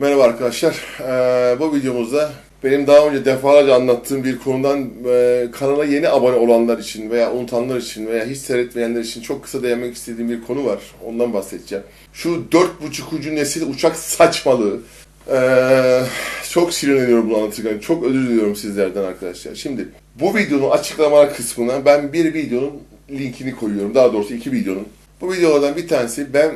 Merhaba arkadaşlar. Ee, bu videomuzda benim daha önce defalarca anlattığım bir konudan e, kanala yeni abone olanlar için veya unutanlar için veya hiç seyretmeyenler için çok kısa değinmek istediğim bir konu var. Ondan bahsedeceğim. Şu dört buçukuncu nesil uçak saçmalığı. Ee, çok sinirleniyorum bunu anlatırken. Çok özür diliyorum sizlerden arkadaşlar. Şimdi bu videonun açıklamalar kısmına ben bir videonun linkini koyuyorum. Daha doğrusu iki videonun. Bu videolardan bir tanesi ben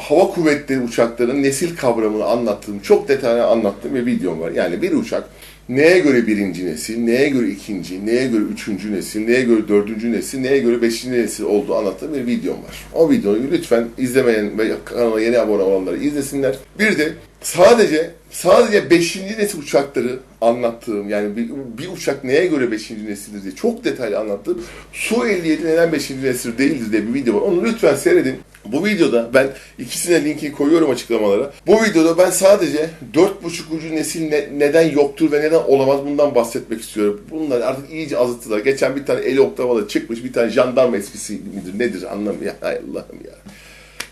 hava kuvvetleri uçaklarının nesil kavramını anlattığım, çok detaylı anlattığım bir videom var. Yani bir uçak neye göre birinci nesil, neye göre ikinci, neye göre üçüncü nesil, neye göre dördüncü nesil, neye göre beşinci nesil olduğu anlattığım bir videom var. O videoyu lütfen izlemeyen ve kanala yeni abone olanları izlesinler. Bir de sadece sadece beşinci nesil uçakları anlattığım yani bir, bir uçak neye göre beşinci nesildir diye çok detaylı anlattığım Su-57 neden beşinci nesil değildir diye bir video var. Onu lütfen seyredin. Bu videoda ben ikisine linkini koyuyorum açıklamalara. Bu videoda ben sadece 4.5. nesil ne- neden yoktur ve neden olamaz bundan bahsetmek istiyorum. Bunlar artık iyice azıttılar. Geçen bir tane eli oktavalı çıkmış bir tane jandarma esprisi midir nedir anlamıyorum. Hay Allah'ım ya.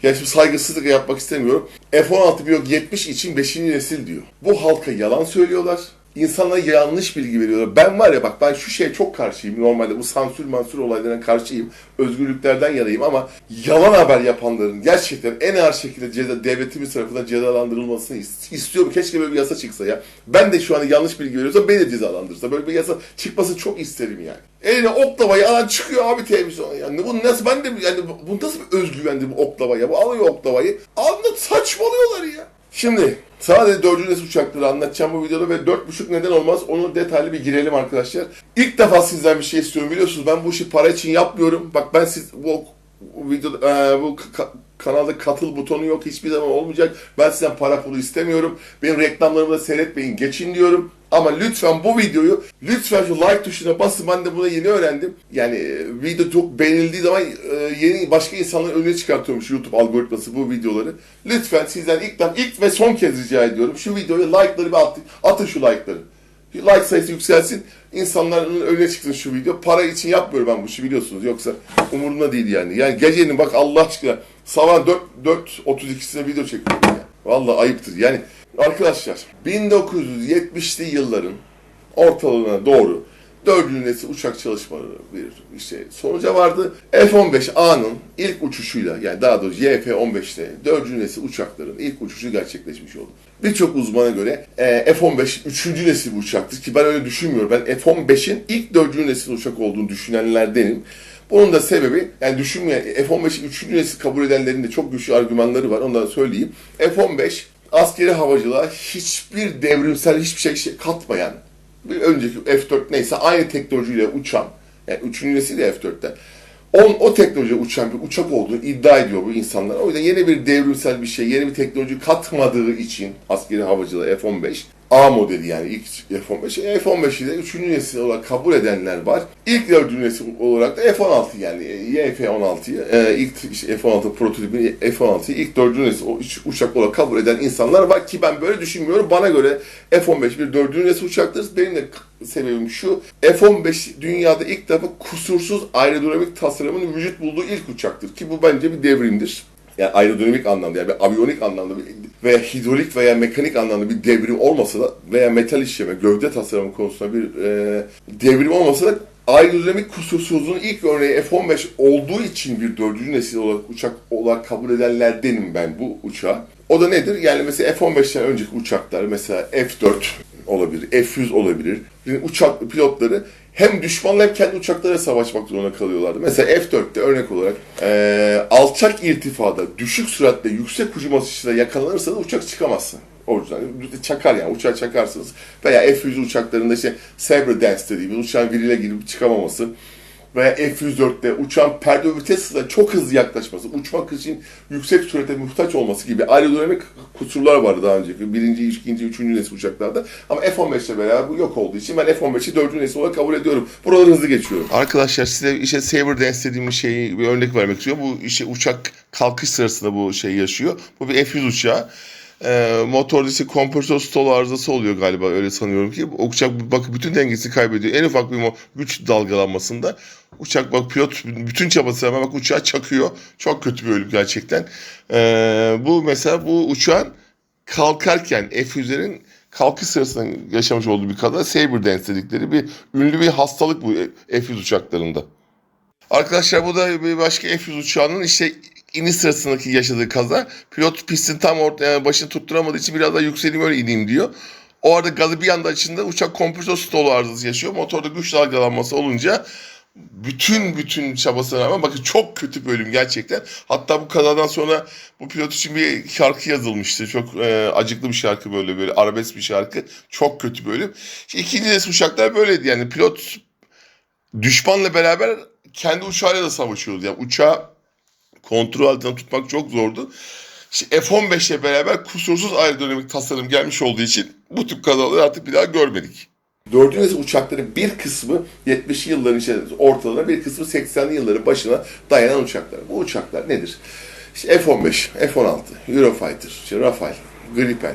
Ya şimdi saygısızlık yapmak istemiyorum. F-16 Blok 70 için 5. nesil diyor. Bu halka yalan söylüyorlar. İnsanlara yanlış bilgi veriyorlar. Ben var ya bak ben şu şeye çok karşıyım. Normalde bu sansür mansür olaylarına karşıyım. Özgürlüklerden yanayım ama yalan haber yapanların gerçekten en ağır şekilde ceza, devletimiz tarafından cezalandırılmasını is- istiyorum. Keşke böyle bir yasa çıksa ya. Ben de şu an yanlış bilgi veriyorsam beni de cezalandırsa. Böyle bir yasa çıkmasını çok isterim yani. Eline oklavayı alan çıkıyor abi televizyona. Yani bu nasıl ben de yani bu nasıl bir özgüvendi bu oklavaya? Bu alıyor oklavayı. Anlat saçmalıyorlar ya. Şimdi sadece dördüncü nesil uçakları anlatacağım bu videoda ve dört buçuk neden olmaz onu detaylı bir girelim arkadaşlar. İlk defa sizden bir şey istiyorum biliyorsunuz ben bu işi para için yapmıyorum. Bak ben siz bu, bu videoda e, bu kanalda katıl butonu yok hiçbir zaman olmayacak. Ben sizden para pulu istemiyorum. Benim reklamlarımı da seyretmeyin geçin diyorum. Ama lütfen bu videoyu lütfen şu like tuşuna basın. Ben de bunu yeni öğrendim. Yani e, video çok beğenildiği zaman e, yeni başka insanların önüne çıkartıyormuş YouTube algoritması bu videoları. Lütfen sizden ilk, ilk ve son kez rica ediyorum. Şu videoya like'ları bir atın. Atın şu like'ları. Like sayısı yükselsin. İnsanların önüne çıksın şu video. Para için yapmıyorum ben bu işi biliyorsunuz. Yoksa umurumda değil yani. Yani gecenin bak Allah aşkına sabah 4 4.32'sine video çekiyorum ya. Vallahi ayıptır. Yani arkadaşlar 1970'li yılların ortalığına doğru dördüncü nesil uçak çalışmaları bir işte sonuca vardı. F-15A'nın ilk uçuşuyla yani daha doğrusu YF-15'te dördüncü nesil uçakların ilk uçuşu gerçekleşmiş oldu. Birçok uzmana göre e, F-15 üçüncü nesil bir uçaktır ki ben öyle düşünmüyorum. Ben F-15'in ilk dördüncü nesil uçak olduğunu düşünenlerdenim. Bunun da sebebi yani düşünmeyen F-15'i üçüncü nesil kabul edenlerin de çok güçlü argümanları var. Da söyleyeyim. F-15 askeri havacılığa hiçbir devrimsel hiçbir şey, şey katmayan bir önceki F4 neyse aynı teknolojiyle uçan yani üçüncü nesil de F4'ten on, o teknolojiyle uçan bir uçak olduğunu iddia ediyor bu insanlar. O yüzden yeni bir devrimsel bir şey, yeni bir teknoloji katmadığı için askeri havacılığa F-15 A modeli yani ilk F-15. F-15'i de üçüncü nesil olarak kabul edenler var. İlk dördüncü nesil olarak da F-16 yani YF-16'yı e, ilk işte F-16 prototipini F-16'yı ilk dördüncü nesil o üç uçak olarak kabul eden insanlar var ki ben böyle düşünmüyorum. Bana göre F-15 bir dördüncü nesil uçaktır. Benim de sebebim şu. F-15 dünyada ilk defa kusursuz aerodinamik tasarımın vücut bulduğu ilk uçaktır ki bu bence bir devrimdir yani aerodinamik anlamda yani bir aviyonik anlamda bir, veya hidrolik veya mekanik anlamda bir devrim olmasa da veya metal işleme, gövde tasarımı konusunda bir e, devrim olmasa da aerodinamik kusursuzluğun ilk örneği F-15 olduğu için bir dördüncü nesil olarak uçak olarak kabul edenlerdenim ben bu uçağı. O da nedir? Yani mesela F-15'ten önceki uçaklar mesela F-4 olabilir, F-100 olabilir. Yani uçak pilotları hem düşmanla hem kendi uçaklara savaşmak zorunda kalıyorlardı. Mesela F-4'te örnek olarak eee, alçak irtifada, düşük süratle, yüksek hücum atışıyla yakalanırsa da uçak çıkamazsın. Orijinal. Çakar yani uçağı çakarsınız. Veya F-100 uçaklarında işte Sabre Dance dediğimiz uçağın virile girip çıkamaması veya F-104'te uçağın perde vites hızına çok hızlı yaklaşması, uçmak için yüksek sürate muhtaç olması gibi aerodinamik kusurlar vardı daha önceki birinci, ikinci, üçüncü nesil uçaklarda. Ama F-15 ile beraber bu yok olduğu için ben F-15'i dördüncü nesil olarak kabul ediyorum. Buraları hızlı geçiyorum. Arkadaşlar size işte Sabre Dance dediğim şeyi bir örnek vermek istiyorum. Bu işte uçak kalkış sırasında bu şey yaşıyor. Bu bir F-100 uçağı. E, motorda işte kompresör stall arızası oluyor galiba öyle sanıyorum ki. Uçak bak bütün dengesini kaybediyor. En ufak bir güç dalgalanmasında uçak bak pilot bütün çabası ama bak uçağı çakıyor. Çok kötü bir ölüm gerçekten. E, bu mesela bu uçağın kalkarken F-100'lerin kalkış sırasında yaşamış olduğu bir kaza Saber Dance dedikleri bir ünlü bir hastalık bu F-100 uçaklarında. Arkadaşlar bu da bir başka F-100 uçağının işte iniş sırasındaki yaşadığı kaza. Pilot pistin tam ortaya yani başını tutturamadığı için biraz daha yükseleyim öyle ineyim diyor. O arada gazı bir anda açında uçak kompresör stolu arızası yaşıyor. Motorda güç dalgalanması olunca bütün bütün çabasına rağmen bakın çok kötü bölüm gerçekten. Hatta bu kazadan sonra bu pilot için bir şarkı yazılmıştı. Çok e, acıklı bir şarkı böyle böyle arabesk bir şarkı. Çok kötü bölüm. İşte ikinci nesil uçaklar böyleydi yani pilot düşmanla beraber kendi uçağıyla da savaşıyordu. Yani uçağı kontrol altında tutmak çok zordu. İşte F-15 ile beraber kusursuz aerodinamik tasarım gelmiş olduğu için bu tip kazaları artık bir daha görmedik. Dördüncü nesil uçakların bir kısmı 70'li yılların işte ortalarına bir kısmı 80'li yılların başına dayanan uçaklar. Bu uçaklar nedir? İşte F-15, F-16, Eurofighter, işte Rafale, Gripen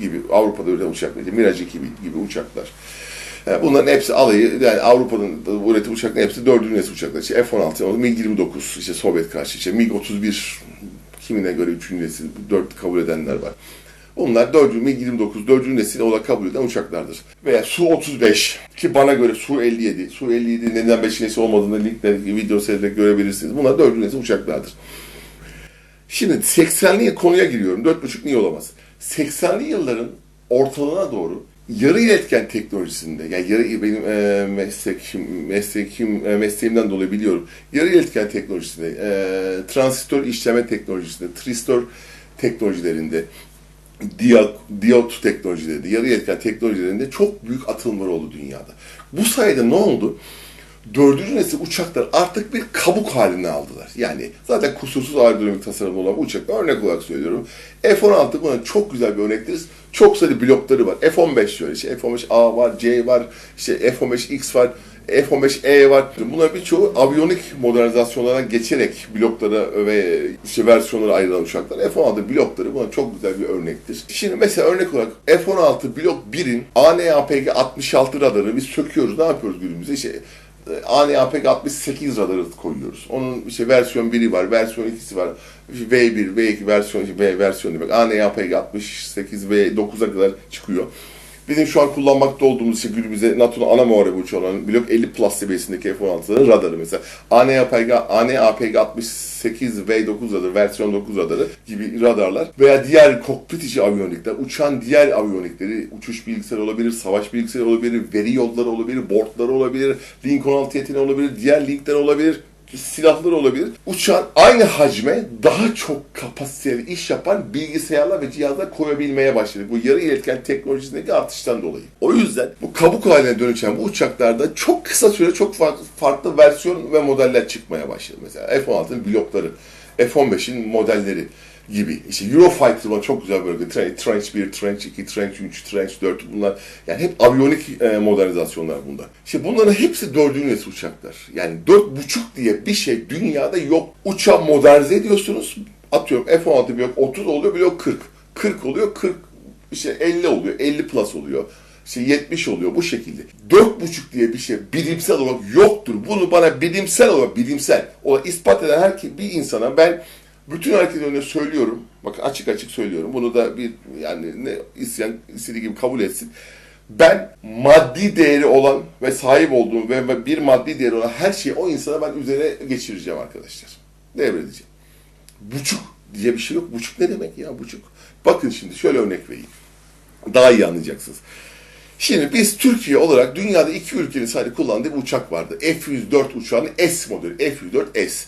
gibi Avrupa'da üretilen uçaklar, işte Mirage gibi, gibi uçaklar. Yani bunların hepsi alayı, yani Avrupa'nın üretim uçakların hepsi dördüncü nesil uçaklar. İşte F-16, MiG-29, işte Sovyet karşı, işte MiG-31, kimine göre üçüncü nesil, dört kabul edenler var. Bunlar 4. MiG-29, 4. nesil olarak kabul edilen uçaklardır. Veya Su-35 ki bana göre Su-57, Su-57 neden 5. nesil olmadığını linkle video seyrederek görebilirsiniz. Bunlar 4. nesil uçaklardır. Şimdi 80'li konuya giriyorum. 4.5 niye olamaz? 80'li yılların ortalığına doğru yarı iletken teknolojisinde, yani yarı benim e, meslekim, meslekim, e, mesleğimden dolayı biliyorum. Yarı iletken teknolojisinde, e, transistör işleme teknolojisinde, tristor teknolojilerinde, diyot, diyot teknolojilerinde, yarı iletken teknolojilerinde çok büyük atılımlar oldu dünyada. Bu sayede ne oldu? Dördüncü nesil uçaklar artık bir kabuk haline aldılar. Yani zaten kusursuz aerodinamik tasarımlı olan uçaklar örnek olarak söylüyorum. F-16 buna çok güzel bir örnektir. Çok sayıda blokları var. F-15 şöyle işte F-15A var, C var, işte F-15X var, F-15E var. Bunlar birçoğu aviyonik modernizasyonlara geçerek bloklara ve işte versiyonlara ayrılan uçaklar. F-16 blokları buna çok güzel bir örnektir. Şimdi mesela örnek olarak F-16 blok 1'in ANAPG 66 radarını biz söküyoruz. Ne yapıyoruz günümüzde? İşte ANAPG 68 radarı koyuyoruz. Onun işte versiyon 1'i var, versiyon 2'si var. V1, V2 versiyon, V versiyon demek. ANAPG 68 V9'a kadar çıkıyor. Bizim şu an kullanmakta olduğumuz işte günümüzde NATO'nun ana muharebe uçağı olan Blok 50 Plus seviyesindeki F-16'ların radarı mesela. ANAPG, ANAPG 68 V9 radarı, versiyon 9 radarı gibi radarlar veya diğer kokpit içi aviyonikler, uçan diğer aviyonikleri, uçuş bilgisayarı olabilir, savaş bilgisayarı olabilir, veri yolları olabilir, boardları olabilir, Lincoln 6 yeteneği olabilir, diğer linkler olabilir silahlar olabilir. Uçağın aynı hacme daha çok kapasiteli iş yapan bilgisayarlar ve cihazlar koyabilmeye başladı. Bu yarı iletken teknolojisindeki artıştan dolayı. O yüzden bu kabuk haline dönüşen bu uçaklarda çok kısa süre çok farklı, farklı versiyon ve modeller çıkmaya başladı. Mesela F-16'nın blokları, F-15'in modelleri gibi. İşte Eurofighter var çok güzel böyle. Trench 1, Trench 2, Trench 3, Trench 4 bunlar. Yani hep aviyonik e, modernizasyonlar bunlar. İşte bunların hepsi dördüncü nesil uçaklar. Yani dört buçuk diye bir şey dünyada yok. Uçağı modernize ediyorsunuz. Atıyorum F-16 blok 30 oluyor blok 40. 40 oluyor 40 işte 50 oluyor 50 plus oluyor işte 70 oluyor bu şekilde. 4,5 diye bir şey bilimsel olarak yoktur. Bunu bana bilimsel olarak bilimsel olarak ispat eden her bir insana ben bütün herkes önüne söylüyorum. Bak açık açık söylüyorum. Bunu da bir yani ne isteyen istediği gibi kabul etsin. Ben maddi değeri olan ve sahip olduğum ve bir maddi değeri olan her şeyi o insana ben üzerine geçireceğim arkadaşlar. Devredeceğim. Buçuk diye bir şey yok. Buçuk ne demek ya buçuk? Bakın şimdi şöyle örnek vereyim. Daha iyi anlayacaksınız. Şimdi biz Türkiye olarak dünyada iki ülkenin sadece kullandığı bir uçak vardı. F-104 uçağının S modeli. F-104S.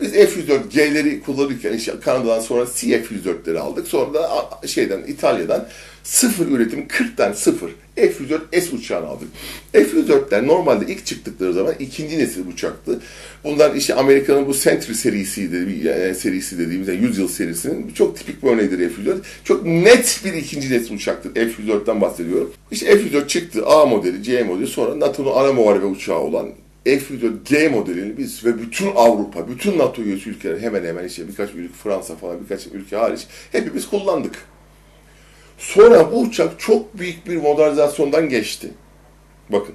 Biz F-104G'leri kullanırken işte Kanada'dan sonra CF-104'leri aldık. Sonra da şeyden İtalya'dan sıfır üretim 40 tane sıfır F-104S uçağını aldık. F-104'ler normalde ilk çıktıkları zaman ikinci nesil uçaktı. Bunlar işte Amerika'nın bu Sentry serisi, dedi, yani serisi dediğimiz yani 100 yıl serisinin çok tipik bir örneğidir F-104. Çok net bir ikinci nesil uçaktır. F-104'ten bahsediyorum. İşte F-104 çıktı A modeli, C modeli sonra NATO'nun ana muharebe uçağı olan F-104G modelini biz ve bütün Avrupa, bütün NATO üyesi ülkeler hemen hemen işte birkaç ülke Fransa falan birkaç ülke hariç hepimiz kullandık. Sonra bu uçak çok büyük bir modernizasyondan geçti. Bakın.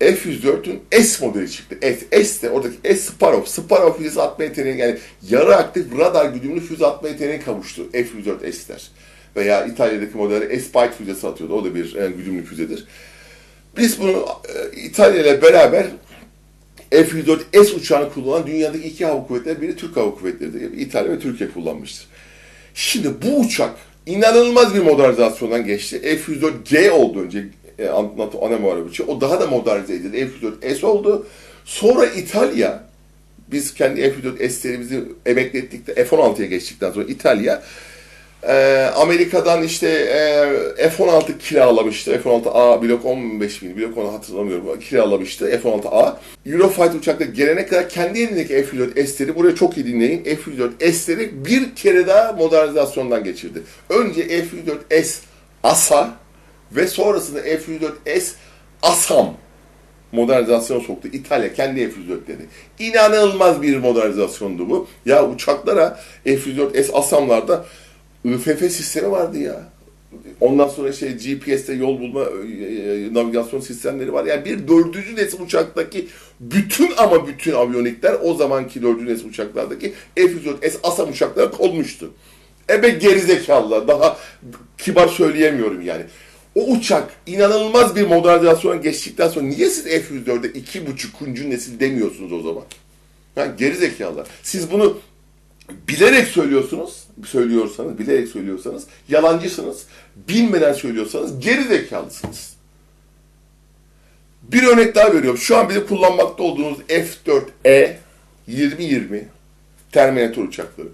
F-104'ün S modeli çıktı. S, S de oradaki S Sparrow. Sparrow füze atma yeteneği yani yarı aktif radar güdümlü füze atma yeteneği kavuştu F-104S'ler. Veya İtalya'daki modeli S-Byte füzesi atıyordu. O da bir e, güdümlü füzedir. Biz bunu e, İtalya ile beraber F-104S uçağını kullanan dünyadaki iki hava kuvvetleri biri Türk Hava Kuvvetleri'dir. İtalya ve Türkiye kullanmıştır. Şimdi bu uçak inanılmaz bir modernizasyondan geçti. F-104G oldu önce e, NATO ana muharebe uçağı. O daha da modernize edildi. F-104S oldu. Sonra İtalya, biz kendi F-104S'lerimizi emeklettik de F-16'ya geçtikten sonra İtalya e, Amerika'dan işte e, F-16 kiralamıştı. F-16A blok 15 miydi? Blok 10 hatırlamıyorum. Kiralamıştı F-16A. Eurofighter uçakları gelene kadar kendi elindeki F-104S'leri buraya çok iyi dinleyin. F-104S'leri bir kere daha modernizasyondan geçirdi. Önce F-104S ASA ve sonrasında F-104S ASAM modernizasyon soktu. İtalya kendi F-104'leri. İnanılmaz bir modernizasyondu bu. Ya uçaklara F-104S ASAM'larda IFF sistemi vardı ya. Ondan sonra şey GPS'te yol bulma e, navigasyon sistemleri var. Yani bir dördüncü nesil uçaktaki bütün ama bütün aviyonikler o zamanki dördüncü nesil uçaklardaki F-104S ASAM uçaklara konmuştu. Ebe gerizekalılar. Daha kibar söyleyemiyorum yani. O uçak inanılmaz bir modernizasyona geçtikten sonra niye siz F-104'e iki buçukuncu nesil demiyorsunuz o zaman? Yani gerizekalılar. Siz bunu bilerek söylüyorsunuz, söylüyorsanız, bilerek söylüyorsanız yalancısınız. Bilmeden söylüyorsanız geri zekalısınız. Bir örnek daha veriyorum. Şu an bizim kullanmakta olduğumuz F4E 2020 Terminator uçakları.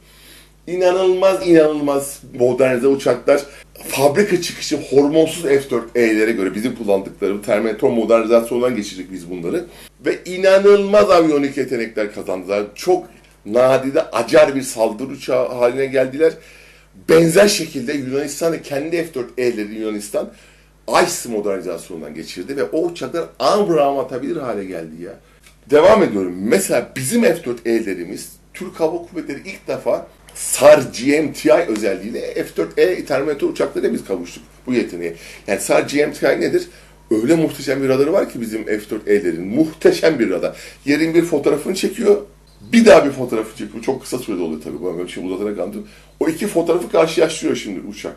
İnanılmaz inanılmaz modernize uçaklar. Fabrika çıkışı hormonsuz F4E'lere göre bizim kullandıkları Terminator modernizasyonundan geçirdik biz bunları. Ve inanılmaz aviyonik yetenekler kazandılar. Çok nadide acar bir saldırı uçağı haline geldiler. Benzer şekilde Yunanistan da kendi F-4E'leri Yunanistan ICE modernizasyonundan geçirdi ve o uçaklar Ambrama atabilir hale geldi ya. Devam ediyorum. Mesela bizim F-4E'lerimiz Türk Hava Kuvvetleri ilk defa SAR GMTI özelliğiyle F-4E Terminator uçaklarıyla biz kavuştuk bu yeteneğe. Yani SAR GMTI nedir? Öyle muhteşem bir radarı var ki bizim F-4E'lerin. Muhteşem bir radar. Yerin bir fotoğrafını çekiyor, bir daha bir fotoğrafı çekiyor. Çok kısa sürede oluyor tabii. Ben böyle şey uzatarak anlatıyorum. O iki fotoğrafı karşılaştırıyor şimdi uçak.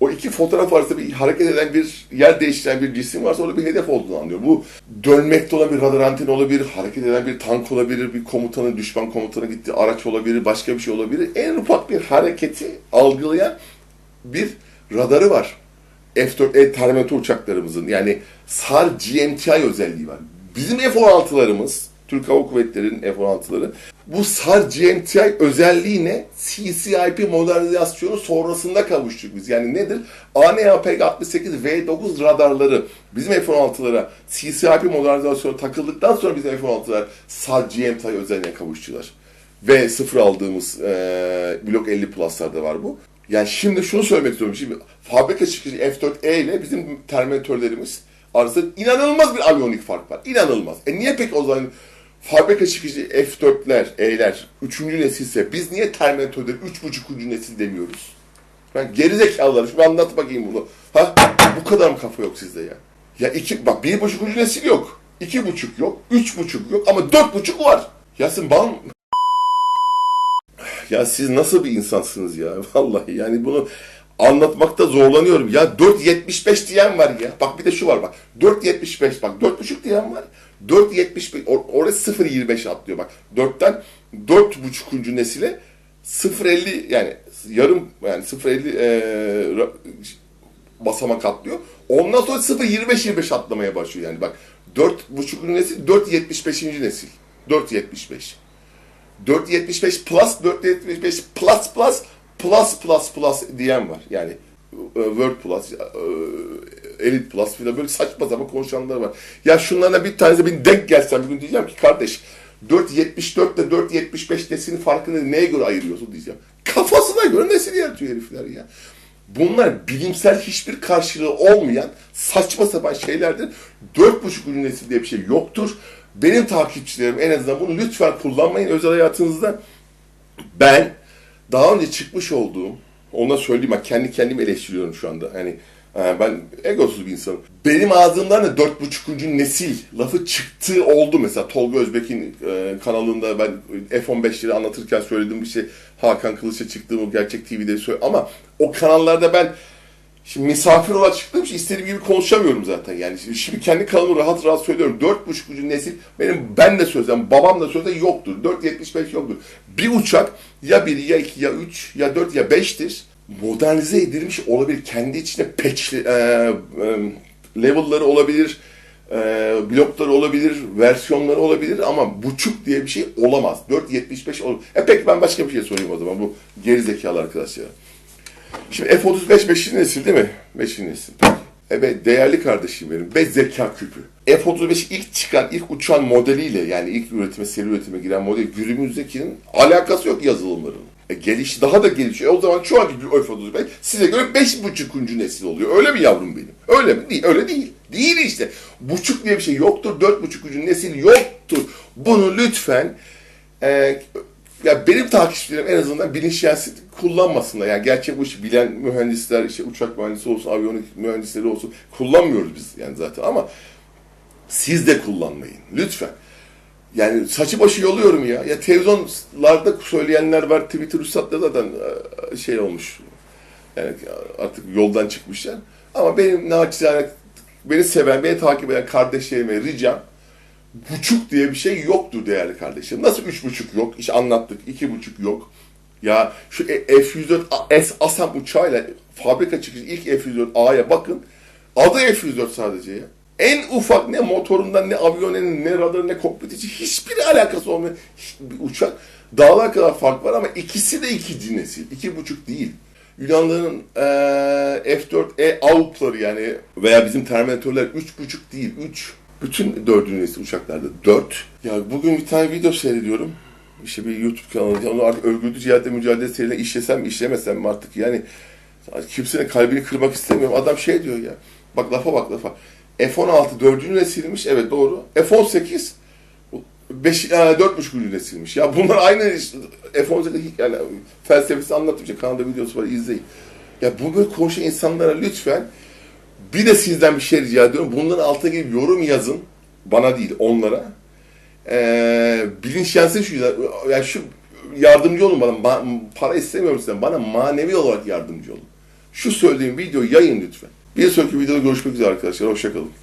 O iki fotoğraf arasında bir hareket eden bir, yer değiştiren bir cisim varsa orada bir hedef olduğunu anlıyor. Bu dönmekte olan bir radar anteni olabilir, hareket eden bir tank olabilir, bir komutanın, düşman komutanı gitti, araç olabilir, başka bir şey olabilir. En ufak bir hareketi algılayan bir radarı var. F-4E Terminator uçaklarımızın yani SAR GMTI özelliği var. Bizim F-16'larımız Türk Hava Kuvvetleri'nin F-16'ları. Bu SAR GMTI özelliğine CCIP modernizasyonu sonrasında kavuştuk biz. Yani nedir? ANAPG 68 V9 radarları bizim F-16'lara CCIP modernizasyonu takıldıktan sonra bizim F-16'lar SAR GMTI özelliğine kavuştular. Ve sıfır aldığımız e, Blok 50 Plus'larda var bu. Yani şimdi şunu söylemek istiyorum. Şimdi fabrika çıkışı F-4E ile bizim terminatörlerimiz arasında inanılmaz bir aviyonik fark var. İnanılmaz. E niye peki o zaman fabrika çıkışı F4'ler, E'ler 3. nesilse biz niye Terminator'ları 3.5. nesil demiyoruz? Ben gerizekalılar şu anlat bakayım bunu. Ha? Bu kadar mı kafa yok sizde ya? Ya iki, bak bir buçuk nesil yok. iki buçuk yok. Üç buçuk yok ama dört buçuk var. Ya sen bana... Ya siz nasıl bir insansınız ya? Vallahi yani bunu anlatmakta zorlanıyorum. Ya 4.75 diyen var ya. Bak bir de şu var bak. 4.75 bak 4.5 diyen var. 4.75 or orası 0.25 atlıyor bak. 4'ten 4.5. nesile 0.50 yani yarım yani 0.50 e, basamak atlıyor. Ondan sonra 0.25-25 atlamaya başlıyor yani bak. 4.5. nesil 4.75. nesil. 4.75. 4.75 plus 4.75 plus plus plus plus plus diyen var. Yani Word Plus, Elite Plus filan böyle saçma sapan konuşanlar var. Ya şunlarla bir tanesi bir denk gelsem bir gün diyeceğim ki kardeş 4.74 ile 4.75 neslin farkını neye göre ayırıyorsun diyeceğim. Kafasına göre nesil yaratıyor herifler ya. Bunlar bilimsel hiçbir karşılığı olmayan saçma sapan şeylerdir. 4.5. nesil diye bir şey yoktur. Benim takipçilerim en azından bunu lütfen kullanmayın özel hayatınızda. Ben daha önce çıkmış olduğum, ona söyleyeyim bak kendi kendimi eleştiriyorum şu anda. Hani Ee, ben egosuz bir insanım. Benim ağzımdan da dört buçukuncu nesil lafı çıktığı oldu mesela. Tolga Özbek'in e, kanalında ben F-15'leri anlatırken söylediğim bir şey Hakan Kılıç'a çıktığımı gerçek TV'de söyle ama o kanallarda ben Şimdi misafir olarak çıktığım için istediğim gibi konuşamıyorum zaten. Yani şimdi- şimdi kendi kanalımı rahat rahat söylüyorum. Dört buçukuncu nesil benim ben de sözlem, babam da sözde yoktur. 4.75 yoktur. Bir uçak ya bir ya iki ya üç ya dört ya beştir. Modernize edilmiş olabilir. Kendi içinde patch, e, e, level'ları olabilir. E, blokları olabilir, versiyonları olabilir ama buçuk diye bir şey olamaz. 4.75 olur. E peki ben başka bir şey sorayım o zaman bu gerizekalı arkadaşlara. Şimdi F-35 5. nesil değil mi? 5. nesil. Evet değerli kardeşim benim ve zeka küpü. F-35 ilk çıkan, ilk uçan modeliyle yani ilk üretime, seri üretime giren model günümüzdekinin alakası yok yazılımların. E, geliş daha da gelişiyor. E, o zaman şu anki bir F-35 size göre 5.5. nesil oluyor. Öyle mi yavrum benim? Öyle mi? Değil. Öyle değil. Değil işte. Buçuk diye bir şey yoktur. 4.5. nesil yoktur. Bunu lütfen e, ya benim takipçilerim en azından bilinçlensin kullanmasınlar. Yani gerçek bu işi bilen mühendisler, işte uçak mühendisi olsun, aviyonik mühendisleri olsun kullanmıyoruz biz yani zaten ama siz de kullanmayın lütfen. Yani saçı başı yoluyorum ya. Ya televizyonlarda söyleyenler var, Twitter üstadda zaten e, şey olmuş. Yani artık yoldan çıkmışlar. Ama benim naçizane beni seven, beni takip eden kardeşlerime ricam buçuk diye bir şey yoktur değerli kardeşim. Nasıl üç buçuk yok? İşte anlattık. iki buçuk yok. Ya şu E- F-104 S Asam uçağıyla fabrika çıkışı ilk F-104A'ya bakın. Adı F-104 sadece ya. En ufak ne motorundan ne avionenin ne radarın ne kokpit için hiçbir alakası olmayan bir uçak. Dağlar kadar fark var ama ikisi de ikinci nesil. iki buçuk değil. Yunanlıların eee F-4E Aup'ları yani veya bizim Terminatörler üç buçuk değil, üç. Bütün dördüncü nesil uçaklarda dört. Ya bugün bir tane video seyrediyorum. İşte bir YouTube kanalı. Onu artık örgütlü cihatte mücadele seriyle işlesem işlemesem mi artık yani kimsenin kalbini kırmak istemiyorum. Adam şey diyor ya. Bak lafa bak lafa. F-16 dördüncü nesilmiş. Evet doğru. F-18 5 dört buçuk nesilmiş. Ya bunlar aynı işte, F-18 yani felsefesi anlattım. İşte kanalda videosu var izleyin. Ya bu böyle konuşan insanlara lütfen bir de sizden bir şey rica ediyorum. Bunların altına gelip yorum yazın. Bana değil, onlara. Ee, bilinçlensin şu yüzden. Yani şu yardımcı olun bana. Ma- para istemiyorum sizden. Bana manevi olarak yardımcı olun. Şu söylediğim videoyu yayın lütfen. Bir sonraki videoda görüşmek üzere arkadaşlar. Hoşçakalın.